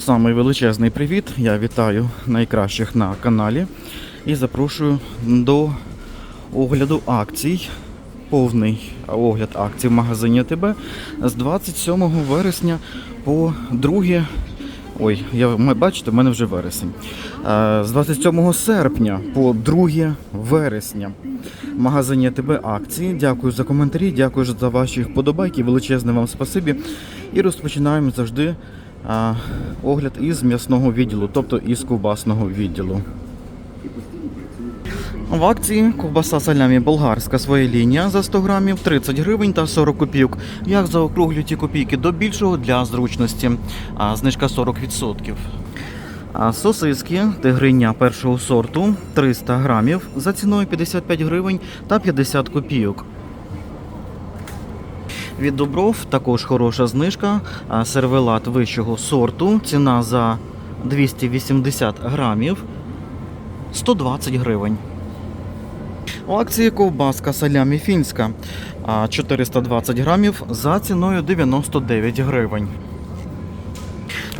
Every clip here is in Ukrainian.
Самий величезний привіт. Я вітаю найкращих на каналі і запрошую до огляду акцій. Повний огляд акцій в магазині АТБ з 27 вересня по 2. Ой, я бачите, в мене вже вересень. Е, З 27 серпня по 2 вересня в магазині АТБ акції. Дякую за коментарі, дякую за ваші вподобайки. Величезне вам спасибі. І розпочинаємо завжди огляд із м'ясного відділу, тобто із ковбасного відділу. В акції ковбаса салямі болгарська своя лінія за 100 грамів 30 гривень та 40 копійок. Як заокруглю ті копійки до більшого для зручності. А, знижка 40%. А сосиски тигриня першого сорту 300 грамів за ціною 55 гривень та 50 копійок. Від Добров також хороша знижка. Сервелат вищого сорту. Ціна за 280 грамів 120 гривень. У акції ковбаска салямі фінська 420 грамів за ціною 99 гривень.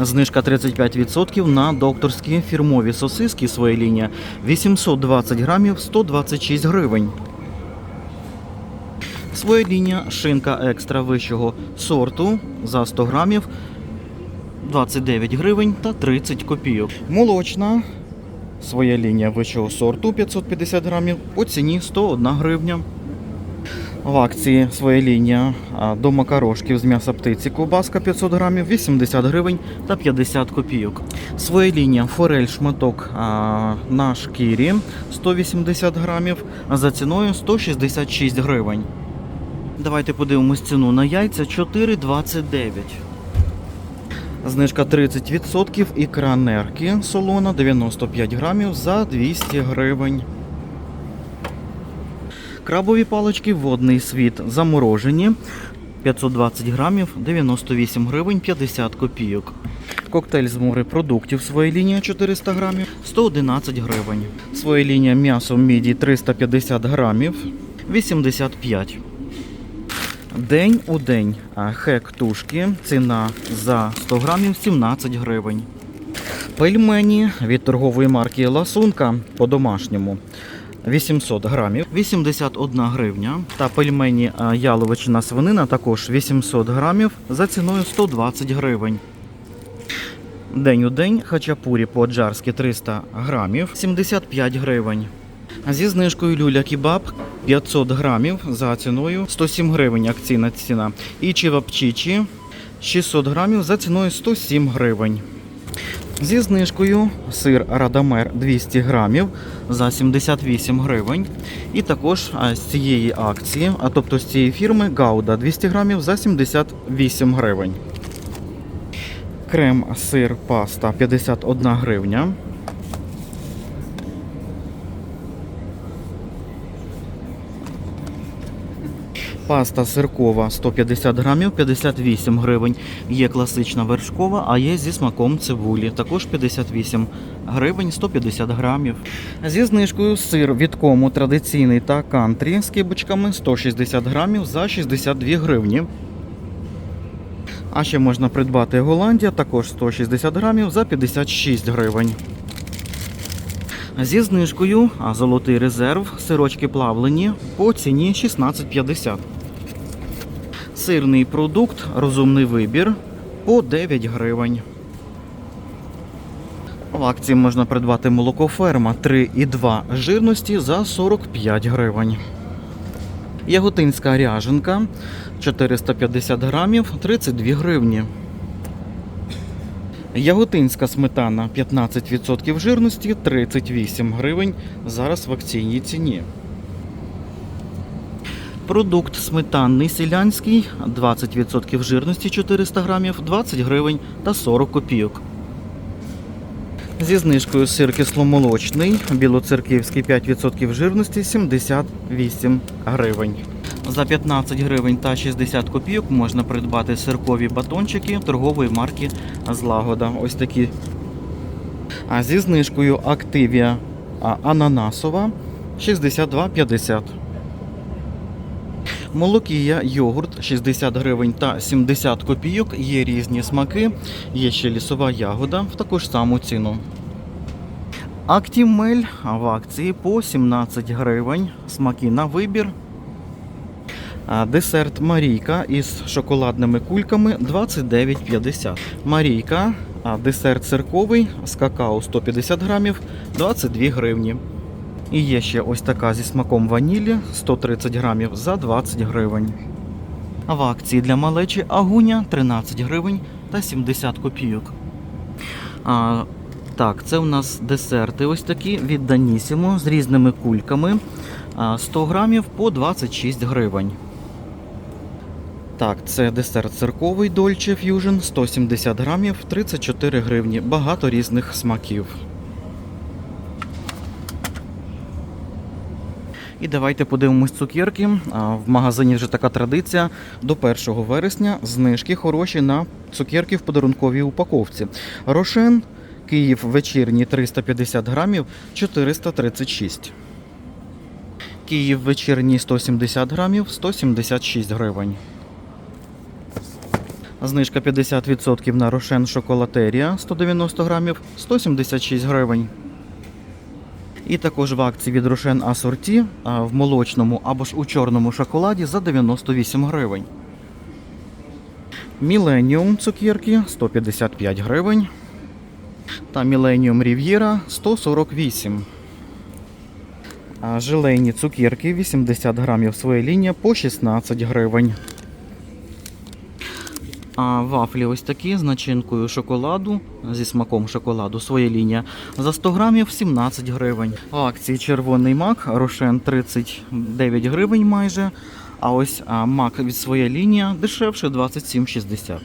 Знижка 35% на докторські фірмові сосиски своя лінія 820 грамів 126 гривень. Своя лінія шинка екстра вищого сорту за 100 грамів 29 гривень та 30 копійок. Молочна своя лінія вищого сорту 550 грамів по ціні 101 гривня. В акції своя лінія до макарошків з м'яса птиці ковбаска 500 грамів 80 гривень та 50 копійок. Своя лінія форель шматок на шкірі 180 грамів за ціною 166 гривень. Давайте подивимось ціну на яйця 4,29. Знижка 30%, ікра нерки солона 95 грамів за 200 гривень. Крабові палички водний світ заморожені 520 грамів 98 гривень 50 копійок. Коктейль з морепродуктів своя лінія 400 грамів 111 гривень. Своя лінія м'ясо міді 350 грамів 85 День у день хек тушки. Ціна за 100 грамів 17 гривень. Пельмені від торгової марки Ласунка по-домашньому 800 грамів 81 гривня. Та пельмені яловичина свинина також 800 грамів за ціною 120 гривень. День у день хачапурі по-аджарськи 300 грамів 75 гривень. Зі знижкою люля кебаб 500 грамів за ціною 107 гривень акційна ціна. І чивапчичі 600 грамів за ціною 107 гривень. Зі знижкою сир Радамер 200 грамів за 78 гривень. І також з цієї акції, а тобто з цієї фірми Гауда 200 грамів за 78 гривень. Крем, сир, паста 51 гривня. Паста сиркова 150 грамів 58 гривень. Є класична вершкова, а є зі смаком цибулі. Також 58 гривень 150 грамів. Зі знижкою сир від кому традиційний та кантрі з кибочками 160 грамів за 62 гривні. А ще можна придбати Голландія, також 160 грамів за 56 гривень. Зі знижкою, а золотий резерв, сирочки плавлені по ціні 16,50. Сирний продукт, розумний вибір по 9 гривень. В акції можна придбати молоко ферма 3,2 жирності за 45 гривень. Яготинська ряженка 450 грамів 32 гривні. Яготинська сметана 15% жирності 38 гривень. Зараз в акційній ціні. Продукт сметанний селянський 20% жирності 400 грамів 20 гривень та 40 копійок. Зі знижкою сир кисломолочний, білоцерківський 5% жирності 78 гривень. За 15 гривень та 60 копійок можна придбати сиркові батончики торгової марки Злагода. Ось такі. А зі знижкою Активія ананасова 62,50. Молокія, йогурт 60 гривень та 70 копійок. Є різні смаки, є ще лісова ягода в таку ж саму ціну. Актімель в акції по 17 гривень. Смаки на вибір. Десерт Марійка із шоколадними кульками 29,50. Марійка, десерт цирковий з какао 150 грамів 22 гривні. І є ще ось така зі смаком ванілі 130 грамів за 20 гривень. А в акції для малечі агуня 13 гривень та 70 копійок. А, так, це у нас десерти ось такі від Данісімо з різними кульками. 100 грамів по 26 гривень. Так, це десерт цирковий Dolce Fusion 170 грамів 34 гривні. Багато різних смаків. І давайте подивимось цукерки. В магазині вже така традиція. До 1 вересня знижки хороші на цукерки в подарунковій упаковці. Рошен Київ вечірній 350 грамів 436. Київ вечірній 170 грамів 176 гривень. Знижка 50% на Рошен Шоколатерія 190 грамів 176 гривень. І також в акції від Рошен Асорті в молочному або ж у чорному шоколаді за 98 гривень. Міленіум цукерки 155 гривень. Та Міленіум Рів'єра 148. А желейні цукерки 80 грамів своя лінія по 16 гривень. А вафлі ось такі з начинкою шоколаду, зі смаком шоколаду, своя лінія. За 100 грамів 17 гривень. В акції червоний мак, рошен 39 гривень майже. А ось мак від своя лінія дешевше 27,60.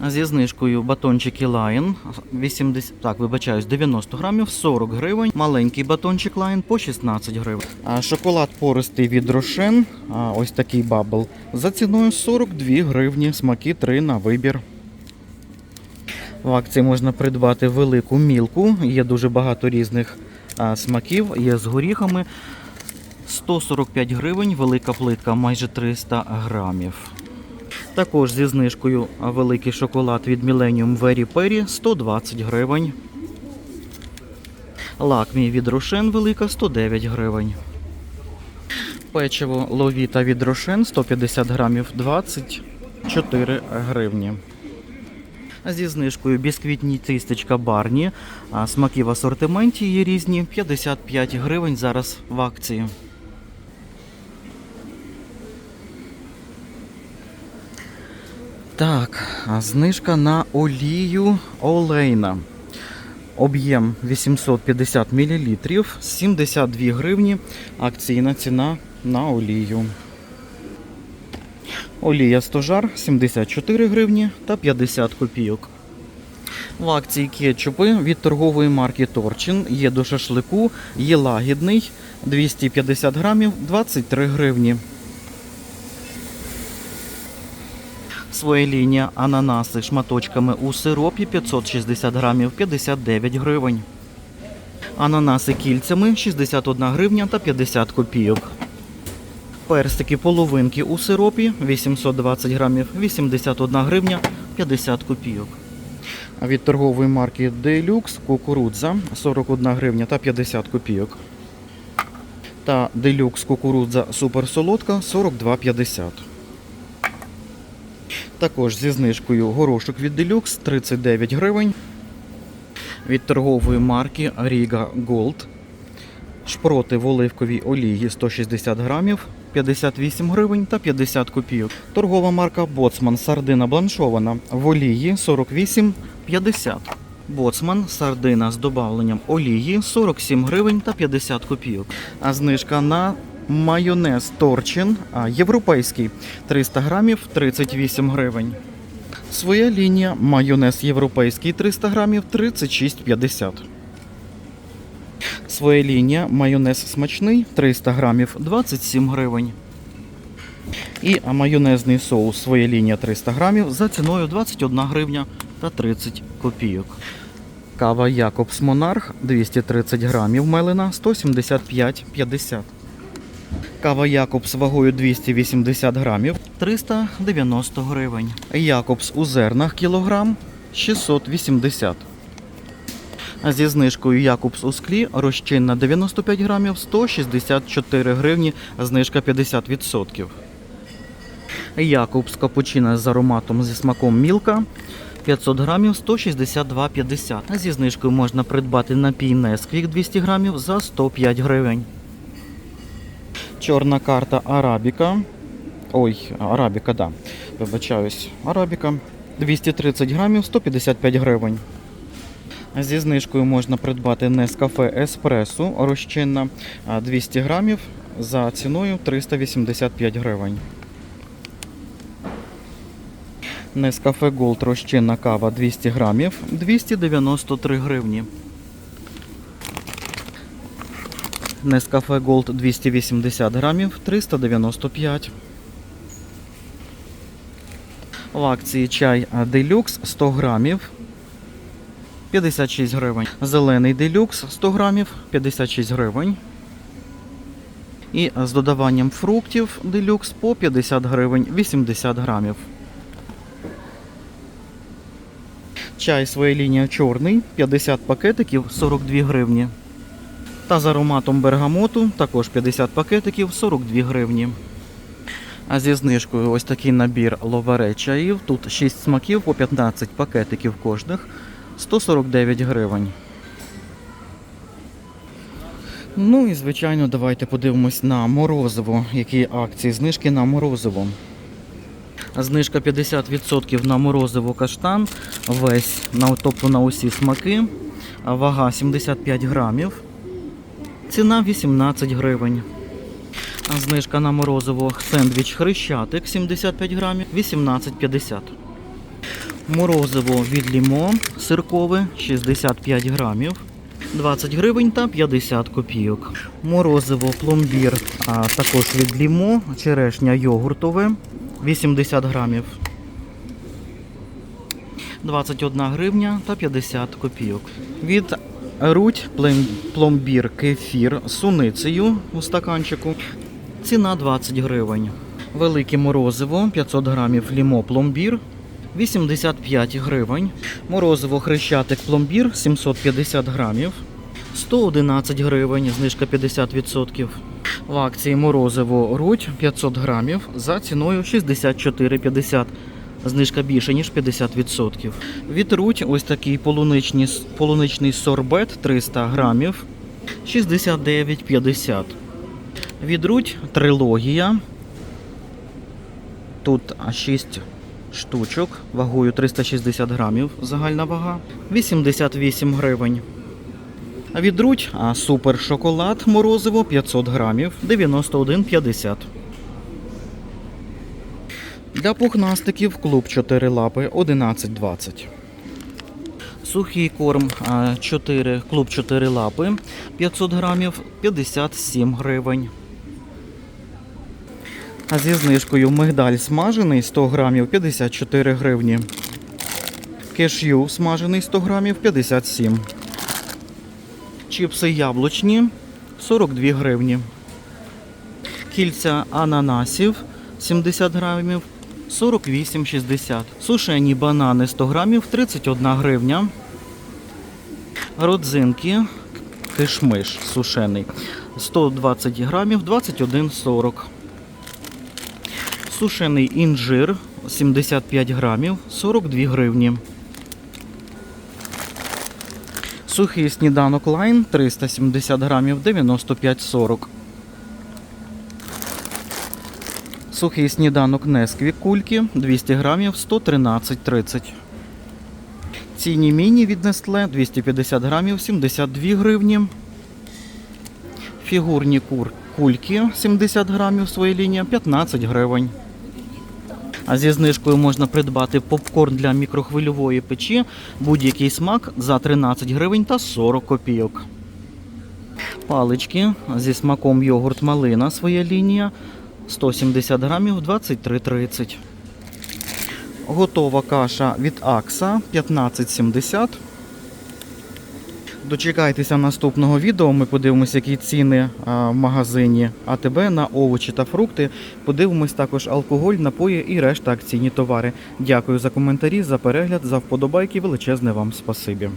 А Зі знижкою батончики Lion 80, так, вибачаюсь, 90 грамів 40 гривень. Маленький батончик Lion по 16 гривень. Шоколад пористий від Рошен, ось такий бабл, за ціною 42 гривні. Смаки 3 на вибір. В акції можна придбати велику мілку. Є дуже багато різних смаків. Є з горіхами. 145 гривень, велика плитка майже 300 грамів. Також зі знижкою великий шоколад від Millennium Very Perry 120 гривень. Лакмі від Рошен велика 109 гривень. Печиво Ловіта від Рошен 150 грамів 24 гривні. Зі знижкою бісквітні тістечка Барні. А смаки в асортименті є різні 55 гривень зараз в акції. Так, знижка на олію Олейна. Об'єм 850 мл, 72 гривні. Акційна ціна на олію. Олія стожар 74 гривні та 50 копійок. В акції кетчупи від торгової марки Торчин є до шашлику, є лагідний 250 грамів 23 гривні. Своя лінія ананаси шматочками у сиропі 560 грамів 59 гривень. Ананаси кільцями 61 гривня та 50 копійок. Персики половинки у сиропі 820 грамів 81 гривня 50 копійок. Від торгової марки Deluxe кукурудза 41 гривня та 50 копійок. Та Deluxe кукурудза суперсолодка 42,50. Також зі знижкою горошок від Deluxe 39 гривень. Від торгової марки Riga Gold. Шпроти в оливковій олії 160 грамів 58 гривень та 50 копійок. Торгова марка Боцман сардина бланшована в олії 48,50. Боцман сардина з додавленням олії 47 гривень та 50 копійок. А знижка на майонез Торчин європейський 300 грамів 38 гривень. Своя лінія майонез європейський 300 грамів 36,50. Своя лінія майонез смачний 300 грамів 27 гривень. І майонезний соус своя лінія 300 грамів за ціною 21 гривня та 30 копійок. Кава Якобс Монарх 230 грамів мелена 175,50. Кава Якобс вагою 280 грамів 390 гривень. Якобс у зернах кілограм 680. А Зі знижкою Якобс у склі розчинна 95 грамів 164 гривні, знижка 50%. Якобс капучино з ароматом зі смаком мілка 500 грамів 162,50. А Зі знижкою можна придбати напій Несквік 200 грамів за 105 гривень. Чорна карта Арабіка. Ой, Арабіка, да. Вибачаюсь. Арабіка. 230 грамів 155 гривень. Зі знижкою можна придбати Нескафе Еспресо розчинна 200 грамів за ціною 385 гривень. Нескафе Голд розчинна кава 200 грамів 293 гривні. Нескафе Голд 280 грамів 395. В акції чай Делюкс 100 грамів 56 гривень. Зелений делюкс 100 грамів 56 гривень. І з додаванням фруктів делюкс по 50 гривень 80 грамів. Чай своя лінія чорний 50 пакетиків 42 гривні. Та з ароматом бергамоту також 50 пакетиків 42 гривні. А зі знижкою ось такий набір ловере чаїв. Тут 6 смаків по 15 пакетиків кожних 149 гривень. Ну і звичайно, давайте подивимось на морозиво. Які акції знижки на морозиво. Знижка 50% на морозиво каштан. Весь тобто на усі смаки. Вага 75 грамів. Ціна 18 гривень. Знижка на морозиво сендвіч хрещатик 75 грамів 18,50. Морозиво від лімо сиркове 65 грамів 20 гривень та 50 копійок. Морозиво пломбір а також від лімо, черешня йогуртове 80 грамів. 21 гривня та 50 копійок. Від Руть пломбір кефір суницею у стаканчику. Ціна 20 гривень. Велике морозиво 500 грамів лімо пломбір 85 гривень. Морозиво хрещатик пломбір 750 грамів 111 гривень, знижка 50%. В акції морозиво руть 500 грамів за ціною 64,50. Знижка більше, ніж 50%. Від руть ось такий полуничний, полуничний сорбет 300 грамів 69,50. Від руть трилогія. Тут 6 штучок вагою 360 грамів загальна вага 88 гривень. А від руть а супер шоколад морозиво 500 грамів 91,50. Для пухнастиків клуб 4 лапи 11,20. Сухий корм 4, клуб 4 лапи 500 грамів 57 гривень. А зі знижкою мигдаль смажений 100 грамів 54 гривні. Кешю смажений 100 грамів 57. Чіпси яблучні 42 гривні. Кільця ананасів 70 грамів 48,60. Сушені банани 100 грамів 31 гривня. Родзинки кишмиш сушений 120 грамів 21,40. Сушений інжир 75 грамів 42 гривні. Сухий сніданок лайн 370 грамів 95,40. Сухий сніданок Несквік кульки 200 грамів 113,30. Ціні міні від Nestle 250 грамів 72 гривні. Фігурні кур кульки 70 грамів своя лінія 15 гривень. А зі знижкою можна придбати попкорн для мікрохвильової печі, будь-який смак за 13 гривень та 40 копійок. Палички зі смаком йогурт малина своя лінія 170 грамів 23,30. Готова каша від Акса 15,70. Дочекайтеся наступного відео. Ми подивимося, які ціни в магазині АТБ на овочі та фрукти. Подивимось також алкоголь, напої і решта акційні товари. Дякую за коментарі, за перегляд, за вподобайки. Величезне вам спасибі.